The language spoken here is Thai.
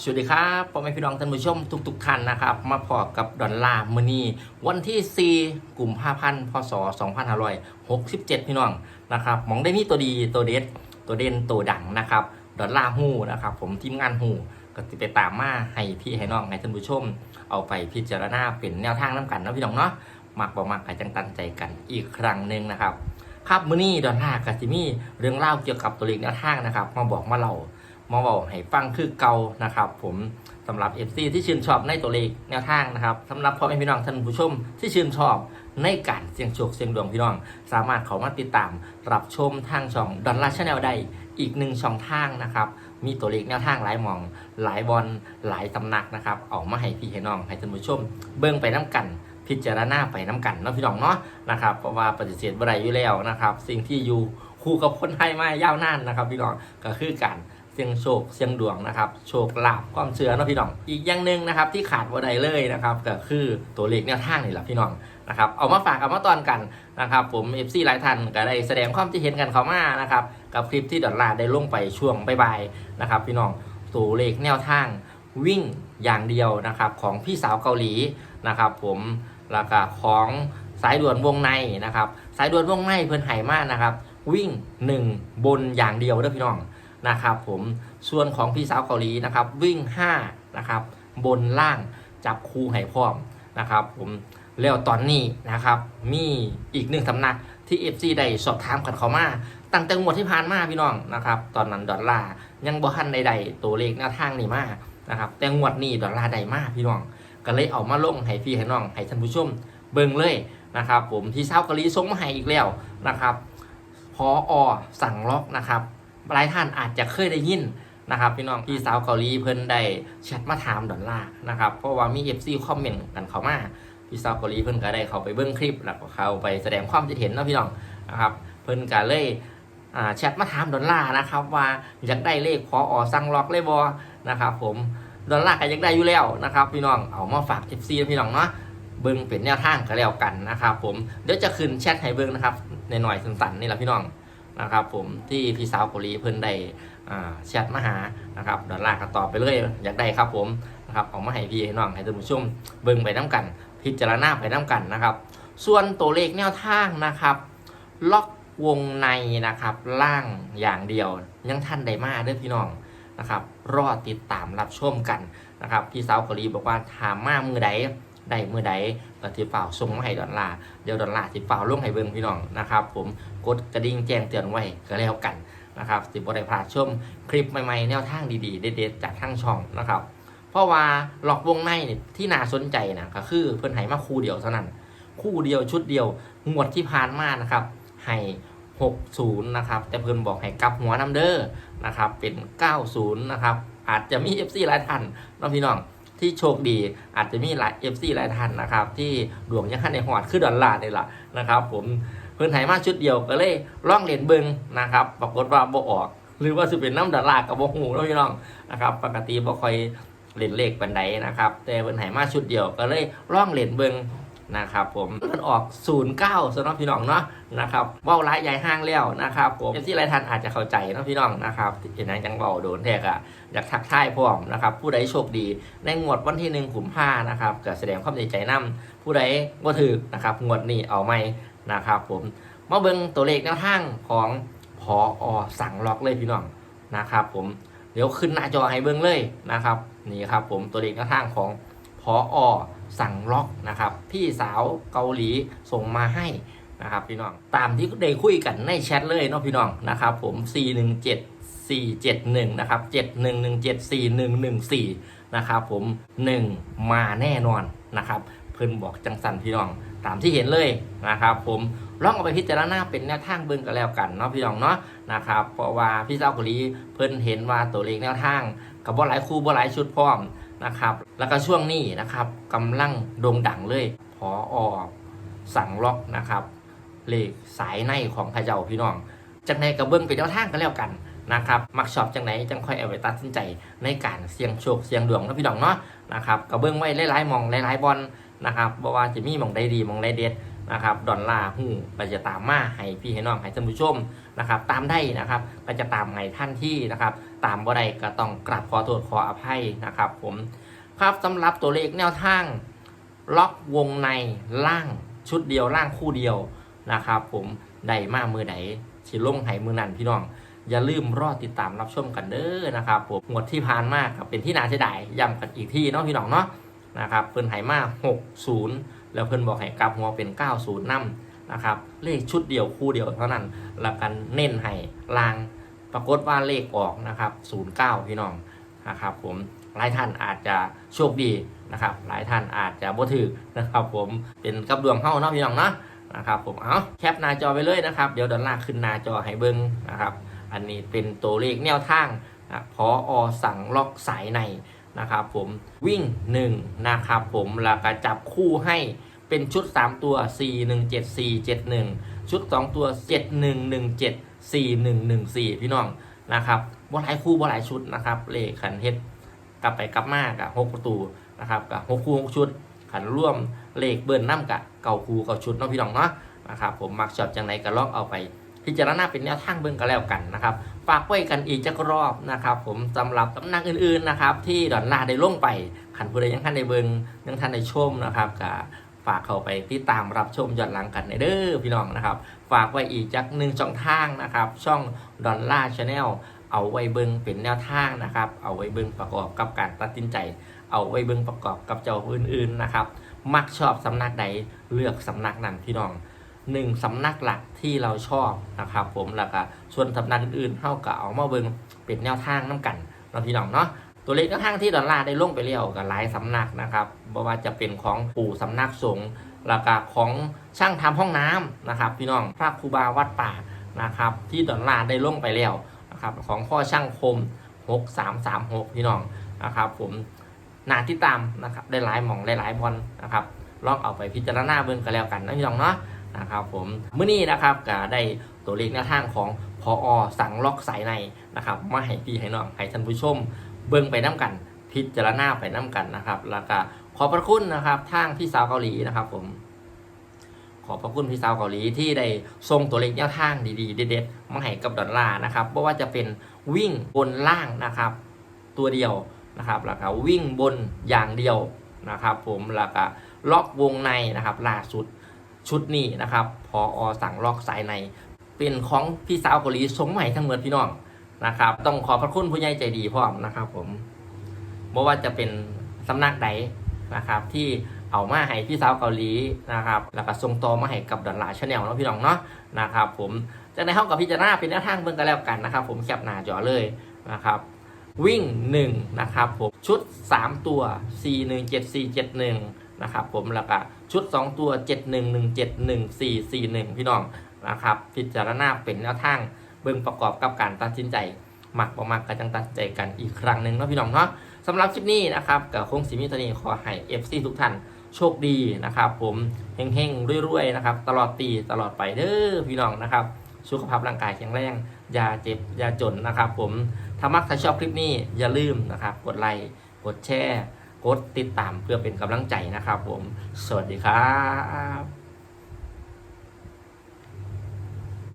สวัสดีครับพ่อแม่พี่น้องท่านผู้ชมทุกๆท่านนะครับ มาพอกับดอลลาร์มือนีวันที่ 4กลุ่มภาพันธ์พศ 2567 พี่น้องนะครับมองได้มีตัวดีตัวเด็ดตัวเด่นตัวดังนะครับดอลลาร์หูนะครับผมทีมงานหูก็ติไปตามมาให้พี่ให้น้องให้ท่านผู้ชม เอาไปพิจารณาเป็นแนวทางน้ำกันนะพี่น้องเนาะมักบอกมักให้จังตันใจกันอีกครั้งหนึ่งนะครับครับมือนี้ดอลลาร์กับจิมี่เรื่องเล่าเกี่ยวกับตัวเลขแนวทางนะครับมาบอกมาเล่า มาบอกให้ฟังคือเก่านะครับ ผมสำหรับ FC ที่ชื่นชอบในตัวเลขแนวทางนะครับสำหรับพ่อแม่พี่น้องท่านผู้ชมที่ชื่นชอบในการเสี่ยงโชคเสี่ยงดวงพี่น้อง สามารถเข้ามาติดตาม รับชมทางช่องดอนลาชแนลได้อีกหนึ่งช่องทางนะครับ มีตัวเลขแนวทางหลายหมอง หลายบอลหลายตำหนักนะครับเอามาให้พี่ให้น้องให้ท่านผู้ชม เบิ่งไปน้กัน พิจารณาไปน้กันเนาะพี่น้องเนาะนะครับเพราะว่าปฏิเสธบ่ได้อยู่แล้วนะครับ สิ่งที่อยู่คู่กับคนไทยมายาวนานนะครับ พี่น้องก็คือการ เสียงโชคเสียงดวงนะครับ โชคลาภความเชื่อเนาะพี่น้อง อีกอย่างหนึ่งนะครับที่ขาดว่าใดเลยนะครับก็คือตัวเลขแนวทางนี่แหละพี่น้องนะครับเอามาฝากเอามาตอนกันนะครับผม FC หลายท่านก็ได้แสดงความคิดเห็นกันเขามานะครับกับคลิปที่ดอลลาร์ได้ลงไปช่วงบ่ายๆนะครับพี่น้องตัวเลขแนวทางวิ่งอย่างเดียวนะครับของพี่สาวเกาหลีนะครับผมแล้วก็ของสายด่วนวงในนะครับสายด่วนวงในเพิ่นไหมากนะครับวิ่ง 1 บนอย่างเดียวเด้อพี่น้อง นะครับผมส่วนของพี่สาวเกาหลีนะครับวิ่ง5นะครับบนล่างจับคู่ให้พร้อมนะครับผมแล้วตอนนี้นะครับมีอีกหนึ่งสำนักที่ FC ได้สอบถามกันเขามาตั้งแต่งวดที่ผ่านมาพี่น้องนะครับตอนนั้นดอลลาร์ยังบ่ทันใดๆตัวเลขแนวทางนี่มานะครับแต่งวดนี้ดอลลาร์ได้มากพี่น้อง ก็เลยเอามาลงให้พี่ให้น้องให้ท่านผู้ชมเบิ่งเลยนะครับผมพี่สาวเกาหลีส่งมาให้อีกแล้วนะครับพออสั่งล็อกนะครับ หลายท่านอาจจะเคยได้ยินนะครับพี่น้องพี่สาวเกาหลีเพิ่นได้แชทมาถามดอลลาร์นะครับเพราะว่ามี FC คอมเมนต์กันเข้ามาพี่สาวเกาหลีเพิ่นก็ได้เข้าไปเบิ่งคลิปแล้วก็เข้าไปแสดงความคิดเห็นนะพี่น้องนะครับเพิ่นก็เลยแชทมาถามดอลลาร์นะครับว่าอยากได้เลขพออสั่งล็อกเลยบ่นะครับผมดอลลาร์ก็อยากได้อยู่แล้วนะครับพี่น้องเอามาฝาก FC พี่น้องเนาะเบิ่งเป็นแนวทางก็แล้วกันนะครับผมเดี๋ยวจะขึ้นแชทให้เบิ่งนะครับในหน่อยสั้นๆนี่แหละพี่น้อง นะครับผมที่พี่สาวเกาหลีเพิ่นได้แชทมาหานะครับดอลลาร์ก็ตอบไปเลยอยากได้ครับผมนะครับเอามาให้พี่ให้น้องให้ท่านผู้ชมเบิ่งไปน้กัน พิจารณาไปน้กันนะครับ ส่วนตัวเลขแนวทางนะครับ ล็อกวงในนะครับล่างอย่างเดียว ยังท่านได้มาเด้อพี่น้องนะครับ รอติดตามรับชมกันนะครับพี่สาวเกาหลีบอกว่าถามมามือใด ได้เมื่อใดก็ที่เปล่าส่งมาให้ดอลลาร์เดี๋ยวดอลลาร์ที่เปล่าลงให้เบิ่งพี่น้องนะครับผมกดกระดิ่งแจ้งเตือนไว้ก็แล้วกันนะครับสิบได้พลาดชมคลิปใหม่ๆแนวทางดีๆเด็ดๆจากทางช่องนะครับ เพราะว่าหลอกวงในเนี่ยที่น่าสนใจนะก็คือเพิ่นให้มาคู่เดียวเท่านั้น คู่เดียวชุดเดียวงวดที่ผ่านมานะครับให้60นะครับแต่เพิ่นบอกให้กลับหัวน้ำเด้อนะครับเป็น 90นะครับอาจจะมี FC หลายท่านน้องพี่น้อง ที่โชคดีอาจจะมีหลาย FC หลายท่านนะครับ ที่ดวงยังขั้นในหอดคือดอลลาร์นี่แหละนะครับ ผมเพิ่นไทยมาชุดเดียวก็เลยล่องเหรียญเบิงนะครับ ปรากฏว่าบ่ออก หรือว่าสิเป็นน้ำดอลลาร์กับบ่หูแล้วพี่น้องนะครับ ปกติบ่ค่อยเล่นเลขปันไดนะครับ แต่เพิ่นไทยมาชุดเดียวก็เลยล่องเหรียญเบิง นะครับผมมันออก 09สำหรับพี่น้องเนาะนะครับว้าหลายใหญ่ห้างแล้วนะครับผมที่หลายท่านอาจจะเข้าใจเนาะพี่น้องนะครับเห็นหยังจังเว้าโดนแท้ก็อยากทักทายพร้อมนะครับผู้ใดโชคดีในงวดวันที่หนึ่งกุมภานะครับก็แสดงความดีใจนํผู้ใดบ่ถือนะครับงวดนี้เอาไหมนะครับผมมาเบิ่งตัวเลขแนวทางของพออสั่งล็อกเลยพี่น้องนะครับผมเดี๋ยวขึ้นหน้าจอให้เบิ่งเลยนะครับนี่ครับผมตัวเลขแนวทางของพออ สั่งล็อกนะครับพี่สาวเกาหลีส่งมาให้นะครับพี่น้องตามที่ได้คุยกันในแชทเลยเนาะพี่น้องนะครับผม 417 471นะครับ7117 4114นะครับผม 1 มาแน่นอนนะครับเพิ่นบอกจังสันพี่น้องตามที่เห็นเลยนะครับผมลองเอาไปพิจารณาเป็นแนวทางเบิ่งกันแล้วกันเนาะพี่น้องเนาะนะครับเพราะว่าพี่สาวเกาหลีเพิ่นเห็นว่าตัวเลขแนวทางกับบ่หลายคู่บ่หลายชุดพร้อม นะครับ แล้วก็ช่วงนี้นะครับกำลังโด่งดังเลยพออสั่งล็อกนะครับเลขสายในของพระเจ้าพี่น้องจากในกระเบื้องไปเดาทางกันแล้วกันนะครับ มักชอบจังไหนจังค่อยเอาไปตัดสินใจในการเสี่ยงโชคเสี่ยงดวงนะพี่น้องเนาะนะครับกระเบื้องไว้หลายๆมองหลายๆบอลนะครับบอกว่าจะมีมองใดดีมองใดเด็ด นะครับดอลลาร์หูก็จะตามมาให้พี่ให้น้องให้ท่านผู้ชมนะครับ ตามได้นะครับก็จะตามให้ท่านที่นะครับ ตามบ่ได้ก็ต้องกราบขอโทษขออภัยนะครับ ผมครับสำหรับตัวเลขแนวทาง ล็อกวงในล่างชุดเดียวล่างคู่เดียวนะครับ ผมได้มากมือไหนสิลงไห้มือนันพี่น้องอย่าลืมรอติดตามรับชมกันเด้อนะครับผมงวดที่ผ่านมาครับเป็นที่นาเสียดายย้ำกันอีกที่เนาะพี่น้องเนาะนะครับเพิ่นไห้มา60 แล้วเพิ่นบอกให้กลับหัวเป็น 90นำนะครับ เลขชุดเดียวคู่เดียวเท่านั้นแล้วกันเน้นให้ลางปรากฏว่าเลขออกนะครับ09 พี่น้องนะครับผมหลายท่านอาจจะโชคดีนะครับ หลายท่านอาจจะบ่ถือนะครับผมเป็นกับดวงเฮาเนาะพี่น้องเนาะนะครับผมเอาแคปหน้าจอไปเลยนะครับ เดี๋ยวดอลลาร์ขึ้นหน้าจอให้เบิ่งนะครับ อันนี้เป็นตัวเลขแนวทางนะพออสั่งล็อกสายใน นะครับผมวิ่ง 1 นะครับผมแล้วก็จับคู่ให้เป็นชุด 3 ตัว 4 1 7 4 7 1 ชุด 2 ตัว 7 1 1 7 4 1 1 4 พี่น้องนะครับบ่หลายคู่บ่หลายชุดนะครับเลขขันเฮ็ดกลับไปกลับมากับ6ประตูนะครับกับ6คู่6ชุด ขันร่วมเลขเบิ้ลน้ำกับเก่าคู่เก่าชุดเนาะพี่น้องเนาะนะครับผมมักชอบจังไหนก็ลองเอาไปพิจารณาเป็นแนวทางเบิ่งก็แล้วกันนะครับ ฝากไว้กันอีกจักรอบนะครับ ผมสำหรับตำหนักอื่นๆนะครับ ที่ดอนลาได้ล่งไปขันผู้ใดยังท่านได้เบิงยังท่านได้ชมนะครับก็ฝากเข้าไปติดตามรับชมย้อนหลังกันในเด้อพี่น้องนะครับ ฝากไว้อีกจักหนึ่งช่องทางนะครับ ช่องดอนลาร์ชาแนลเอาไว้เบิงเป็นแนวทางนะครับ เอาไว้เบิงประกอบกับการตัดสินใจ เอาไว้เบิงประกอบกับเจ้าอื่นๆนะครับ มักชอบสำนักใดเลือกสำนักนั้นพี่น้อง หนึ่งสำนักหลักที่เราชอบนะครับ ผมแล้วก็ส่วนสำนักอื่นๆเท่ากับเอามาเบิงเป็นแนวทางน้กันเนาพี่น้องเนาะตัวเลขแนวทางที่ดอลลาร์ได้ลงไปเรียวกับหลายสำนักนะครับบ่ว่าจะเป็นของปู่สำนักสงฆ์แล้วก็ของช่างทำห้องน้ำนะครับ พี่น้องพระครูบาวัดป่านะครับ ที่ดอลลาร์ได้ลงไปแล้วนะครับของพ่อช่างคม 6336 พี่น้องนะครับ ผมนาที่ตามนะครับได้หลายหม่องได้หลายบอลนะครับลองเอาไปพิจารณาเบิ่งกันแล้วกันนะพี่น้องเนาะ นะครับผมเมื่อนี้นะครับก็ได้ตัวเลขแนวทางของพออสั่งล็อกสายในนะครับมาให้พี่ให้น้องให้ท่านผู้ชม เบิ่งไปน้กัน พิจารณาไปน้กันนะครับ แล้วก็ขอบพระคุณนะครับทางพี่สาวเกาหลีนะครับผมขอบพระคุณพี่สาวเกาหลีที่ได้ส่งตัวเลขแนวทางดีๆ เด็ดๆมาให้กับดอลลาร์นะครับไม่ว่าจะเป็นวิ่งบนล่างนะครับ ตัวเดียวนะครับแล้วก็วิ่งบนอย่างเดียวนะครับ ผมแล้วก็ล็อกวงในนะครับล่าสุด ชุดนี้นะครับพออสั่งล็อกสายในเป็นของพี่สาวเกาหลีสงใหม่ทั้งหมดพี่น้องนะครับ ต้องขอพระคุณผู้ใหญ่ใจดีพร้อมนะครับ ผมไม่ว่าจะเป็นสำนักใดนะครับ ที่เอามาให้พี่สาวเกาหลีนะครับ แล้วก็ส่งต่อมาให้กับดอลลาชาแนลเนาะพี่น้องเนาะนะครับ ผมจากในห้องกับพิจารณาเป็นแนวทางเบิ่งกันแล้วกันนะครับ ผมแคปหน้าจอเลยนะครับ วิ่ง1นะครับผมชุด 3 ตัว 4 1 7 4 7 1 นะครับผมแล้วก็ชุด 2 ตัว 7 1 1 7 1 4 4 1 พี่น้องนะครับพิจารณาเป็นแนวทางเบิ่งประกอบกับการตัดสินใจหมักบ่มักก็จังตัดสินใจกันอีกครั้งหนึ่งเนาะพี่น้องเนาะสำหรับคลิปนี้นะครับกับคงสิมีตวนี้ขอให้ FC ทุกท่านโชคดีนะครับ ผมเฮงๆรวยๆนะครับ ตลอดปีตลอดไปเด้อพี่น้องนะครับสุขภาพร่างกายแข็งแรงอย่าเจ็บอย่าจนนะครับ ผมถ้ามักถ้าชอบคลิปนี้อย่าลืมนะครับ กดไลค์กดแชร์ กดติดตามเพื่อเป็นกำลังใจนะครับผม สวัสดีครับ